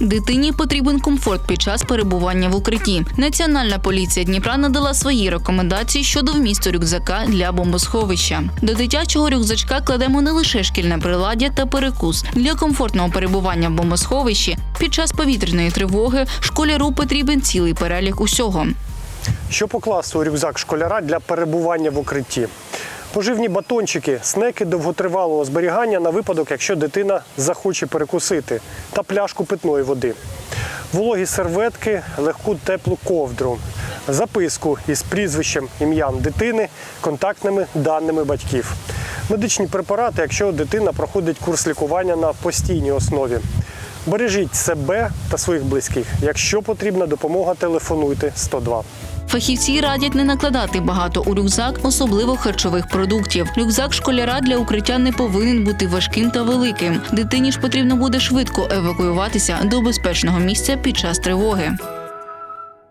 Дитині потрібен комфорт під час перебування в укритті. Національна поліція Дніпра надала свої рекомендації щодо вмісту рюкзака для бомбосховища. До дитячого рюкзачка кладемо не лише шкільне приладдя та перекус. Для комфортного перебування в бомбосховищі під час повітряної тривоги школяру потрібен цілий перелік усього. Що покласти у рюкзак школяра для перебування в укритті? Поживні батончики, снеки довготривалого зберігання на випадок, якщо дитина захоче перекусити, та пляшку питної води. Вологі серветки, легку теплу ковдру, записку із прізвищем, ім'ям дитини, контактними даними батьків. Медичні препарати, якщо дитина проходить курс лікування на постійній основі. Бережіть себе та своїх близьких. Якщо потрібна допомога, телефонуйте 102. Фахівці радять не накладати багато у рюкзак, особливо харчових продуктів. Рюкзак школяра для укриття не повинен бути важким та великим. Дитині ж потрібно буде швидко евакуюватися до безпечного місця під час тривоги.